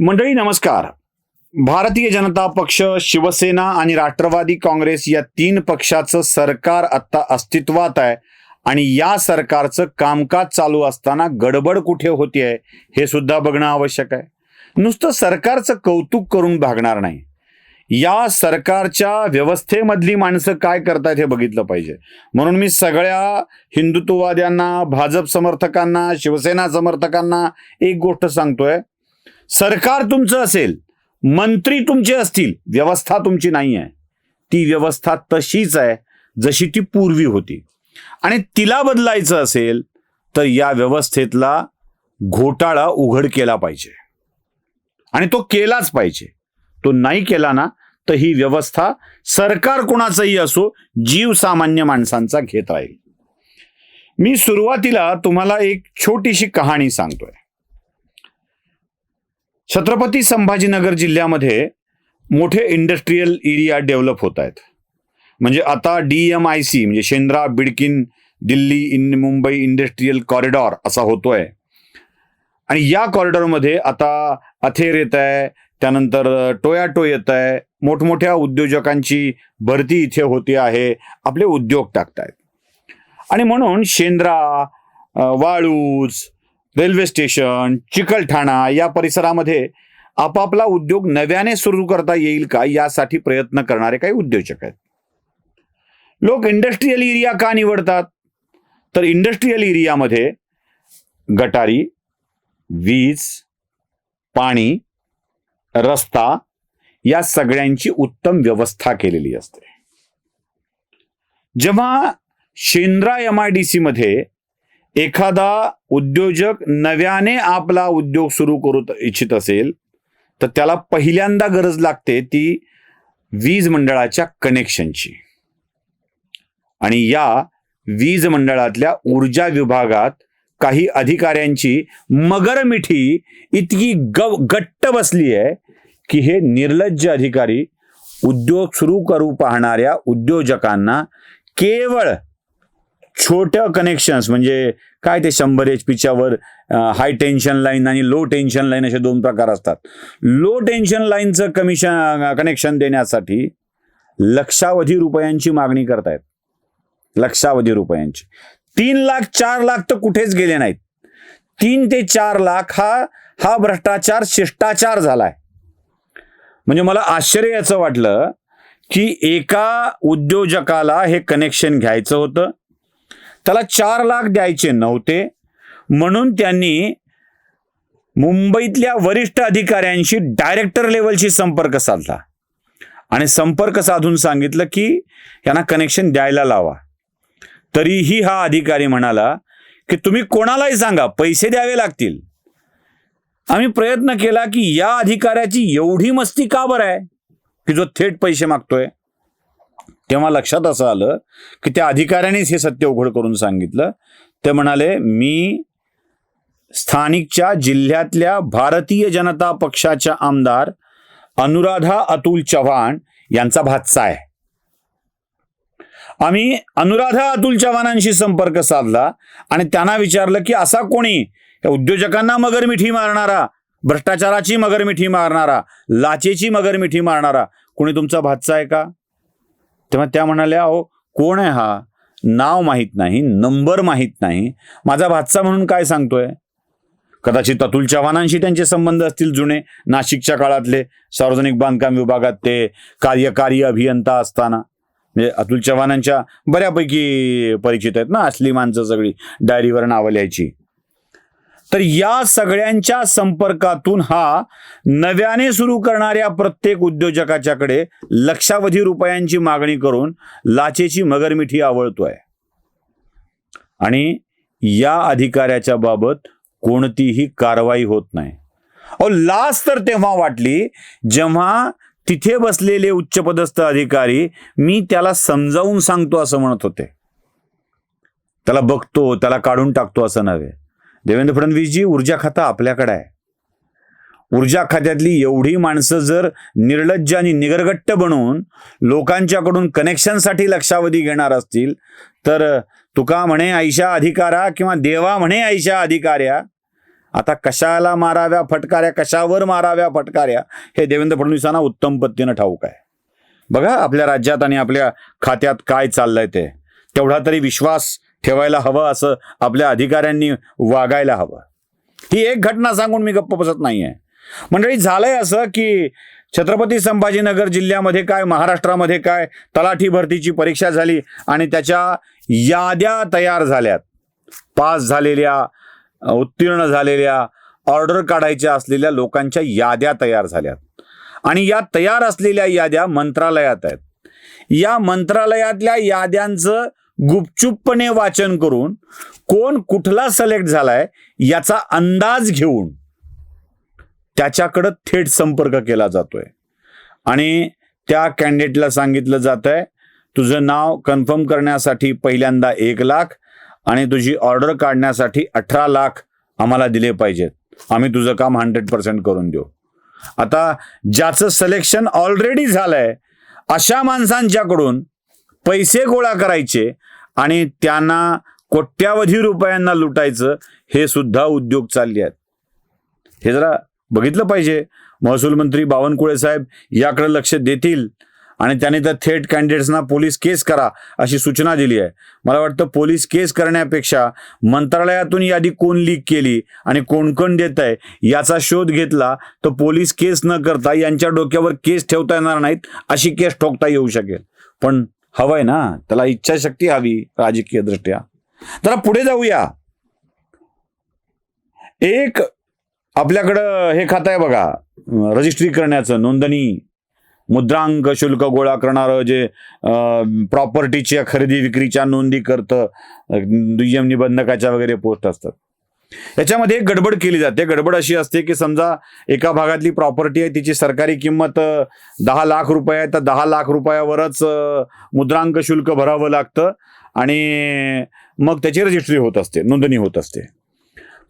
मंडळी नमस्कार. भारतीय जनता पक्ष शिवसेना आणि राष्ट्रवादी काँग्रेस या तीन पक्षाचं सरकार आता अस्तित्वात आहे आणि या सरकारचं कामकाज चालू असताना गडबड कुठे होती आहे हे सुद्धा बघणं आवश्यक आहे. नुसतं सरकारचं कौतुक करून भागणार नाही. या सरकारच्या व्यवस्थेमधली माणसं काय करतायत हे बघितलं पाहिजे. म्हणून मी सगळ्या हिंदुत्ववाद्यांना भाजप समर्थकांना शिवसेना समर्थकांना एक गोष्ट सांगतोय. सरकार तुमचं असेल मंत्री तुमचे असतील व्यवस्था तुमची नाही आहे. ती व्यवस्था तशीच आहे जशी ती पूर्वी होती. आणि तिला बदलायचं असेल तर या व्यवस्थेतला घोटाळा उघड केला पाहिजे. आणि तो केलाच पाहिजे. तो नाही केला ना तर ही व्यवस्था सरकार कोणाचंही असो जीव सामान्य माणसांचा घेत राहील. मी सुरुवातीला तुम्हाला एक छोटीशी कहाणी सांगतोय. छत्रपती संभाजीनगर जिल्ह्यामध्ये मोठे इंडस्ट्रीयल एरिया डेव्हलप होत आहेत. म्हणजे आता डी एम आय सी म्हणजे Shendra Bidkin Delhi in Mumbai industrial corridor असा होतोय. आणि या कॉरिडॉरमध्ये आता अथेर येत आहे त्यानंतर टोयाटो येत आहे मोठमोठ्या उद्योजकांची भरती इथे होते आहे आपले उद्योग टाकतायत. आणि म्हणून शेंद्रा वाळूज रेल्वे स्टेशन चिकलठाणा या परिसरामध्ये आपापला उद्योग नव्याने सुरू करता येईल का? यासाठी प्रयत्न करणारे काही उद्योजक आहेत. लोक इंडस्ट्रीयल एरिया का निवडतात? तर इंडस्ट्रीयल एरियामध्ये गटारी वीज पाणी रस्ता या सगळ्यांची उत्तम व्यवस्था केलेली असते. जेव्हा Shendra M I D C मध्ये एखादा उद्योजक नव्याने आपला उद्योग सुरू करू इच्छित असेल तर त्याला पहिल्यांदा गरज लागते ती वीज मंडळाच्या कनेक्शनची. आणि या वीज मंडळातल्या ऊर्जा विभागात काही अधिकाऱ्यांची मगरमिठी इतकी ग गट्ट बसली आहे की हे निर्लज्ज अधिकारी उद्योग सुरू करू पाहणाऱ्या उद्योजकांना केवळ छोट्या कनेक्शन्स म्हणजे काय ते शंभर एच पीच्या वर हाय टेन्शन लाईन आणि लो टेन्शन लाईन असे दोन प्रकार असतात. लो टेन्शन लाईनचं कमिशन कनेक्शन देण्यासाठी लक्षावधी रुपयांची मागणी करतायत. लक्षावधी रुपयांची. तीन लाख चार लाख तर कुठेच गेले नाहीत. तीन ते चार लाख हा हा भ्रष्टाचार शिष्टाचार झालाय. म्हणजे मला आश्चर्य याचं वाटलं की एका उद्योजकाला हे कनेक्शन घ्यायचं होतं. त्याला चार लाख द्यायचे नव्हते. म्हणून त्यांनी मुंबईतल्या वरिष्ठ अधिकाऱ्यांशी डायरेक्टर लेवलशी संपर्क साधला. आणि संपर्क साधून सांगितलं की यांना कनेक्शन द्यायला लावा. तरीही हा अधिकारी म्हणाला की तुम्ही कोणालाही सांगा पैसे द्यावे लागतील. आम्ही प्रयत्न केला की या अधिकाऱ्याची एवढी मस्ती का बरं आहे? की जो थेट पैसे मागतोय? तेव्हा लक्षात असं आलं की त्या अधिकाऱ्यानेच हे सत्य उघड करून सांगितलं. ते म्हणाले मी स्थानिकच्या जिल्ह्यातल्या भारतीय जनता पक्षाच्या आमदार अनुराधा अतुल चव्हाण यांचा भातचा आहे. आम्ही अनुराधा अतुल चव्हाणांशी संपर्क साधला आणि त्यांना विचारलं की असा कोणी? उद्योजकांना मगरमिठी मारणारा भ्रष्टाचाराची मगरमिठी मारणारा लाचेची मगरमिठी मारणारा कोणी तुमचा भातसा आहे का? तेव्हा त्या म्हणाल्या अहो कोण आहे हा? नाव माहीत नाही नंबर माहीत नाही. माझा भातसा म्हणून काय सांगतोय? कदाचित अतुल चव्हाणांशी त्यांचे संबंध असतील जुने. नाशिकच्या काळातले सार्वजनिक बांधकाम विभागात ते कार्यकारी अभियंता असताना. म्हणजे अतुल चव्हाणांच्या बऱ्यापैकी परिचित आहेत ना असली माणसं सगळी. डायरीवर नावं लिहायची. तर या सगळ्यांच्या संपर्कातून हा नव्याने सुरू करणाऱ्या प्रत्येक उद्योजकाच्याकडे लक्षावधी रुपयांची मागणी करून लाचेची मगरमिठी आवळतोय. आणि या अधिकाऱ्याच्या बाबत कोणतीही कारवाई होत नाही. अहो लाच तर तेव्हा वाटली जेव्हा तिथे बसलेले उच्चपदस्थ अधिकारी मी त्याला समजावून सांगतो असं म्हणत होते. त्याला बघतो त्याला काढून टाकतो असं नव्हे. देवेंद्र फडणवीसजी ऊर्जा खाता आपल्याकडे आहे. ऊर्जा खात्यातली एवढी माणसं जर निर्लज्ज आणि निगरगट्ट बनवून लोकांच्याकडून कनेक्शनसाठी लक्षावधी घेणार असतील तर तुका म्हणे आयशा अधिकारा किंवा देवा म्हणे आयशा अधिकाऱ्या आता कशाला माराव्या फटकाऱ्या कशावर माराव्या फटकाऱ्या हे देवेंद्र फडणवीसांना उत्तम पद्धतीनं ठाऊक आहे. बघा आपल्या राज्यात आणि आपल्या खात्यात काय चाललंय ते. तेवढा तरी विश्वास ठेवायला हवं असं आपल्या अधिकाऱ्यांनी वागायला हवं. ही एक घटना सांगून मी गप्प बसत नाही आहे मंडळी झालंय असं की छत्रपती संभाजीनगर जिल्ह्यामध्ये काय महाराष्ट्रामध्ये काय तलाठी भरतीची परीक्षा झाली आणि त्याच्या याद्या तयार झाल्यात. पास झालेल्या उत्तीर्ण झालेल्या ऑर्डर काढायच्या असलेल्या लोकांच्या याद्या तयार झाल्यात. आणि या तयार असलेल्या याद्या मंत्रालयात आहेत. या मंत्रालयातल्या याद्यांचं गुपचूपपणे वाचन करून कोण कुठला सिलेक्ट झालाय याचा अंदाज घेऊन त्याच्याकडं थेट संपर्क केला जातोय. आणि त्या कॅन्डिडेटला सांगितलं जात आहे तुझं नाव कन्फर्म करण्यासाठी पहिल्यांदा एक लाख आणि तुझी ऑर्डर काढण्यासाठी अठरा लाख आम्हाला दिले पाहिजेत. आम्ही तुझं काम हंड्रेड पर्सेंट करून देऊ. आता ज्याचं सिलेक्शन ऑलरेडी झालंय अशा माणसांच्याकडून पैसे गोळा करायचे आणि त्यांना कोट्यावधी रुपयांना लुटायचं हे सुद्धा उद्योग चालले आहेत. हे जरा बघितलं पाहिजे. महसूल मंत्री बावनकुळे साहेब याकडे लक्ष देतील आणि त्याने तर थेट कॅन्डिडेट्सना पोलीस केस करा अशी सूचना दिली आहे. मला वाटतं पोलीस केस करण्यापेक्षा मंत्रालयातून यादी कोण लीक केली आणि कोण कोण देत आहे याचा शोध घेतला तर पोलीस केस न करता यांच्या डोक्यावर केस ठेवता येणार नाहीत अशी केस ठोकता येऊ शकेल. पण हवंय ना? त्याला इच्छाशक्ती हवी राजकीय दृष्ट्या. जरा पुढे जाऊया. एक आपल्याकडं हे खातं आहे बघा. रजिस्ट्री करण्याचं नोंदणी. मुद्रांक शुल्क गोळा करणारं जे प्रॉपर्टीच्या खरेदी विक्रीच्या नोंदी करतं. दुय्यम निबंधकाच्या वगैरे पोस्ट असतात. याच्यामध्ये एक गडबड केली जाते. गडबड अशी असते की समजा एका भागातली प्रॉपर्टी आहे तिची सरकारी किंमत दहा लाख रुपये आहे तर दहा लाख रुपयावरच मुद्रांक शुल्क भरावं लागतं आणि मग त्याची रजिस्ट्री होत असते नोंदणी होत असते.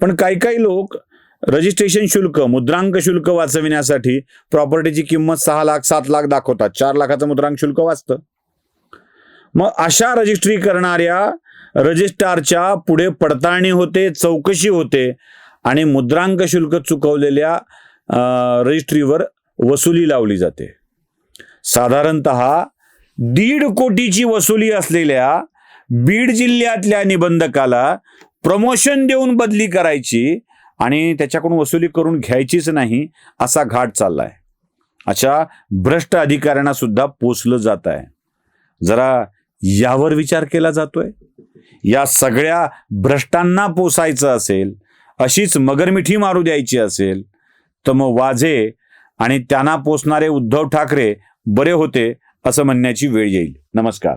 पण काही काही लोक रजिस्ट्रेशन शुल्क मुद्रांक शुल्क वाचविण्यासाठी प्रॉपर्टीची किंमत सहा लाख सात लाख दाखवतात. चार लाखाचं मुद्रांक शुल्क वाचतं. मग अशा रजिस्ट्री करणाऱ्या रजिस्ट्रारच्या पुढे पडताळणी होते चौकशी होते आणि मुद्रांक शुल्क चुकवलेल्या रजिस्ट्रीवर वसुली लावली जाते. साधारणत दीड कोटीची वसुली असलेल्या बीड जिल्ह्यातल्या निबंधकाला प्रमोशन देऊन बदली करायची आणि त्याच्याकडून वसुली करून घ्यायचीच नाही असा घाट चाललाय. अशा भ्रष्ट अधिकाऱ्यांना सुद्धा पोचलं जात आहे. जरा यावर विचार केला जातोय. या सगळ्या भ्रष्टांना पोसायचं असेल अशीच मगरमिठी मारू द्यायची असेल तर मग वाझे आणि त्यांना पोसणारे उद्धव ठाकरे बरे होते असं म्हणण्याची वेळ येईल. नमस्कार.